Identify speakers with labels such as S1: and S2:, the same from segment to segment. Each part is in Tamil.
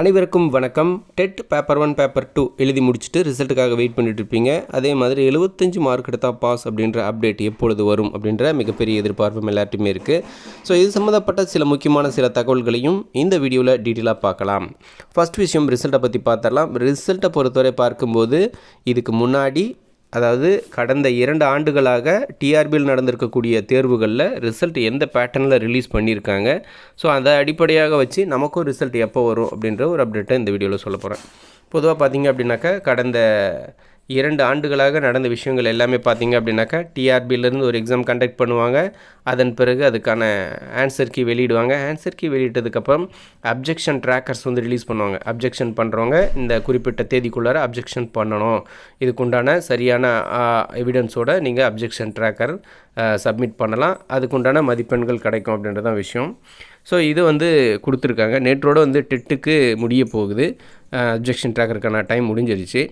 S1: அனைவருக்கும் வணக்கம். TET paper one paper two எழுதி முடிச்சுட்டு ரிசல்ட்டுக்காக வெயிட் பண்ணிட்டு இருப்பீங்க. அதே மாதிரி எழுபத்தஞ்சு மார்க் எடுத்தால் பாஸ் அப்படின்ற அப்டேட் எப்பொழுது வரும் அப்படின்ற மிகப்பெரிய எதிர்பார்ப்பும் எல்லார்ட்டுமே இருக்குது ஸோ இது சம்மந்தப்பட்ட சில முக்கியமான சில தகவல்களையும் இந்த வீடியோவில் டீட்டெயிலாக பார்க்கலாம். ஃபர்ஸ்ட் விஷயம் ரிசல்ட்டை பற்றி பார்த்தரலாம் ரிசல்ட்டை பொறுத்தவரை பார்க்கும்போது இதுக்கு முன்னாடி அதாவது கடந்த இரண்டு ஆண்டுகளாக டிஆர்பியில் நடந்திருக்கக்கூடிய தேர்வுகளில் ரிசல்ட் எந்த பேட்டர்னில் ரிலீஸ் பண்ணியிருக்காங்க? ஸோ அதை அடிப்படையாக வச்சு நமக்கும் ரிசல்ட் எப்போ வரும் அப்படின்ற ஒரு அப்டேட்டை இந்த வீடியோவில் சொல்ல போகிறேன் பொதுவாக பார்த்தீங்க அப்படின்னாக்கா கடந்த இரண்டு ஆண்டுகளாக நடந்த விஷயங்கள் எல்லாமே பார்த்தீங்க அப்படின்னாக்கா டிஆர்பியிலேருந்து ஒரு எக்ஸாம் கண்டக்ட் பண்ணுவாங்க. அதன் பிறகு அதுக்கான ஆன்சர் கீ வெளியிடுவாங்க. ஆன்சர் கீ வெளியிட்டதுக்கப்புறம் அப்ஜெக்ஷன் ட்ராக்கர்ஸ் வந்து ரிலீஸ் பண்ணுவாங்க. அப்ஜெக்ஷன் பண்ணுறவங்க இந்த குறிப்பிட்ட தேதிக்குள்ளார அப்ஜெக்ஷன் பண்ணணும். இதுக்குண்டான சரியான எவிடன்ஸோட நீங்கள் அப்ஜெக்ஷன் ட்ராக்கர் சப்மிட் பண்ணலாம். அதுக்குண்டான மதிப்பெண்கள் கிடைக்கும் அப்படின்றதான் விஷயம். ஸோ இது வந்து கொடுத்துருக்காங்க. நேற்றோட வந்து டெட்டுக்கு முடிய போகுது. அப்ஜெக்ஷன் ட்ராக்கருக்கான டைம் முடிஞ்சிருச்சு.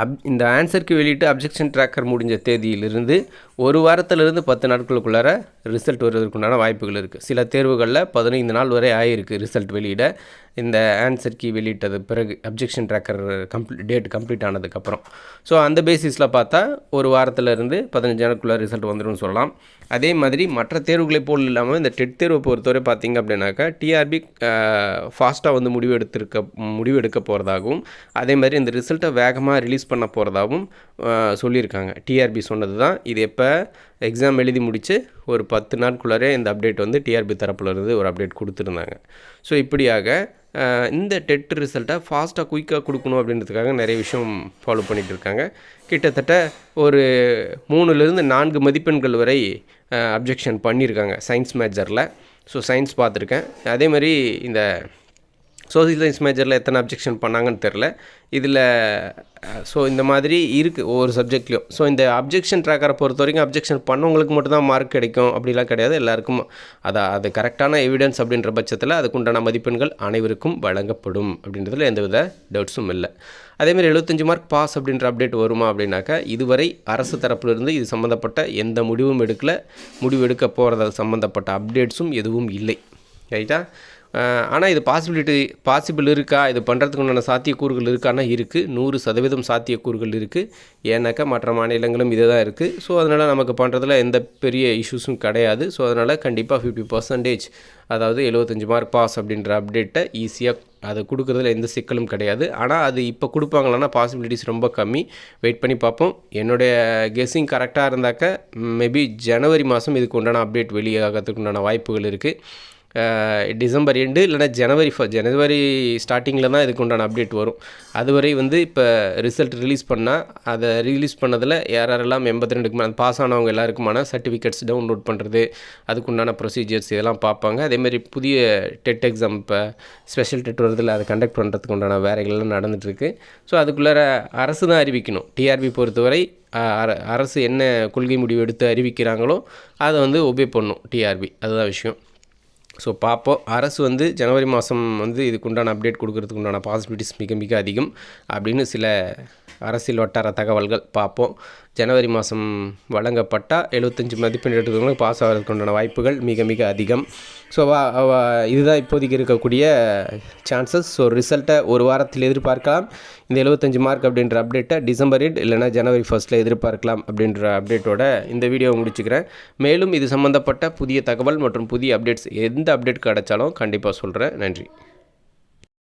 S1: அப் இந்த ஆன்சருக்கு வெளியிட்டு அப்ஜெக்ஷன் ட்ராக்கர் முடிஞ்ச தேதியிலிருந்து ஒரு வாரத்திலிருந்து பத்து நாட்களுக்குள்ளார ரிசல்ட் வருவதற்குண்டான வாய்ப்புகள் இருக்குது சில தேர்வுகளில் பதினைந்து நாள் வரை ஆகிருக்கு ரிசல்ட் வெளியிட. இந்த ஆன்சர் கீ வெளியிட்டது பிறகு objection tracker complete date complete ஆனதுக்கப்புறம். ஸோ அந்த பேசிஸில் பார்த்தா ஒரு வாரத்திலிருந்து பதினஞ்சு நாளுக்குள்ளே ரிசல்ட் வந்துடும் சொல்லலாம். அதே மாதிரி மற்ற தேர்வுகளை போல் இல்லாமல் இந்த டெட் தேர்வை பொறுத்தவரை பார்த்திங்க அப்படின்னாக்கா டிஆர்பி ஃபாஸ்ட்டாக வந்து முடிவு எடுத்திருக்க முடிவு எடுக்க போகிறதாகவும் அதே மாதிரி இந்த ரிசல்ட்டை வேகமாக ரிலீஸ் பண்ண போகிறதாகவும் சொல்லியிருக்காங்க. டிஆர்பி சொன்னது தான். இது எப்போ எக்ஸாம் எழுதி முடித்து ஒரு பத்து நாட்குள்ளாரே இந்த அப்டேட் வந்து டிஆர்பி தரப்புலேருந்து ஒரு அப்டேட் கொடுத்துருந்தாங்க. ஸோ இப்படியாக இந்த டெட் ரிசல்ட்டை ஃபாஸ்ட்டாக குயிக்காக கொடுக்கணும் அப்படின்றதுக்காக நிறைய விஷயம் ஃபாலோ பண்ணிகிட்டு இருக்காங்க. கிட்டத்தட்ட ஒரு மூணுலேருந்து நான்கு மதிப்பெண்கள் வரை அப்ஜெக்ஷன் பண்ணியிருக்காங்க சயின்ஸ் மேஜரில் ஸோ சயின்ஸ் பார்த்துருக்கேன். அதே மாதிரி இந்த சோசியல் சயின்ஸ் மேஜரில் எத்தனை அப்ஜெக்ஷன் பண்ணாங்கன்னு தெரில இதில் ஸோ இந்த மாதிரி இருக்குது ஒவ்வொரு சப்ஜெக்ட்லேயும். ஸோ இந்த அப்ஜெக்ஷன் ட்ராக்கரை பொறுத்த வரைக்கும் அப்ஜெக்ஷன் பண்ணவங்களுக்கு மட்டும்தான் மார்க் கிடைக்கும் அப்படிலாம் கிடையாது. எல்லாருக்கும் அதை அது கரெக்டான எவிடன்ஸ் அப்படின்ற பட்சத்தில் அதுக்குண்டான மதிப்பெண்கள் அனைவருக்கும் வழங்கப்படும் அப்படின்றதுல எந்தவித டவுட்ஸும் இல்லை. அதேமாதிரி எழுபத்தஞ்சு மார்க் பாஸ் அப்படின்ற அப்டேட் வருமா அப்படின்னாக்கா இதுவரை அரசு தரப்பிலிருந்து இது சம்மந்தப்பட்ட எந்த முடிவும் எடுக்கல. முடிவு எடுக்க போகிறது சம்மந்தப்பட்ட அப்டேட்ஸும் எதுவும் இல்லை. ரைட்டா ஆனால் இது பாசிபிலிட்டி பாசிபிள் இருக்கா? இது பண்ணுறதுக்கு உண்டான சாத்தியக்கூறுகள் இருக்கான்னா இருக்குது நூறு சதவீதம் சாத்தியக்கூறுகள் இருக்குது ஏன்னாக்கா மற்ற மாநிலங்களும் இதே தான் இருக்குது ஸோ அதனால் நமக்கு பண்ணுறதுல எந்த பெரிய இஷ்யூஸும் கிடையாது. ஸோ அதனால் கண்டிப்பாக ஃபிஃப்டி பர்சன்டேஜ் அதாவது எழுபத்தஞ்சி மார்க் பாஸ் அப்படின்ற அப்டேட்டை ஈஸியாக அதை கொடுக்குறதுல எந்த சிக்கலும் கிடையாது. ஆனால் அது இப்போ கொடுப்பாங்களான்னா பாசிபிலிட்டிஸ் ரொம்ப கம்மி. வெயிட் பண்ணி பார்ப்போம். என்னுடைய கெஸ்ஸிங் கரெக்டாக இருந்தாக்க மேபி ஜனவரி மாதம் இதுக்கு உண்டான அப்டேட் வெளியாகிறதுக்கு உண்டான வாய்ப்புகள் இருக்குது டிசம்பர் எண்டு இல்லைனா ஜனவரி ஃபர் ஜனவரி ஸ்டார்டிங்கில் தான் இதுக்கு உண்டான அப்டேட் வரும். அதுவரை வந்து இப்போ ரிசல்ட் ரிலீஸ் பண்ணால் அதை ரிலீஸ் பண்ணதில் யார் யாரெல்லாம் எண்பத்தி ரெண்டுக்கு மேலே பாஸ் ஆனவங்க எல்லாருக்குமான சர்டிஃபிகேட்ஸ் டவுன்லோட் பண்ணுறது அதுக்குண்டான ப்ரொசீஜர்ஸ் இதெல்லாம் பார்ப்பாங்க. அதேமாதிரி புதிய டெட் எக்ஸாம் இப்போ ஸ்பெஷல் டெட் வருதில் அதை கண்டக்ட் பண்ணுறதுக்கு உண்டான வேலைகள்லாம் நடந்துகிட்ருக்கு ஸோ அதுக்குள்ளார அரசு தான் அறிவிக்கணும். டிஆர்பி பொறுத்தவரை அரசு என்ன கொள்கை முடிவு எடுத்து அறிவிக்கிறாங்களோ அதை வந்து ஒபே பண்ணும் டிஆர்பி அதுதான் விஷயம். ஸோ பார்ப்போம் அரசு வந்து ஜனவரி மாதம் வந்து இதுக்குண்டான அப்டேட் கொடுக்கறதுக்கு உண்டான பாசிபிலிட்டிஸ் மிக மிக அதிகம். அப்படின்னு சில அரசியல் வட்டார தகவல்கள் பார்ப்போம் ஜனவரி மாதம் வழங்கப்பட்டால் எழுபத்தஞ்சி மதிப்பெண் எடுக்கிறவங்களுக்கு பாஸ் ஆகிறதுக்கு உண்டான வாய்ப்புகள் மிக மிக அதிகம். ஸோ இதுதான் இப்போதைக்கு இருக்கக்கூடிய சான்சஸ் ஸோ ரிசல்ட்டை ஒரு வாரத்தில் எதிர்பார்க்கலாம். இந்த எழுபத்தஞ்சி மார்க் அப்படின்ற அப்டேட்டை டிசம்பர் எட் இல்லைனா ஜனவரி ஃபஸ்ட்டில் எதிர்பார்க்கலாம் அப்படின்ற அப்டேட்டோட இந்த வீடியோவை முடிச்சுக்கிறேன். மேலும் இது சம்மந்தப்பட்ட புதிய தகவல் மற்றும் புதிய அப்டேட்ஸ் எந்த அப்டேட் கிடைச்சாலும் கண்டிப்பாக சொல்கிறேன் நன்றி.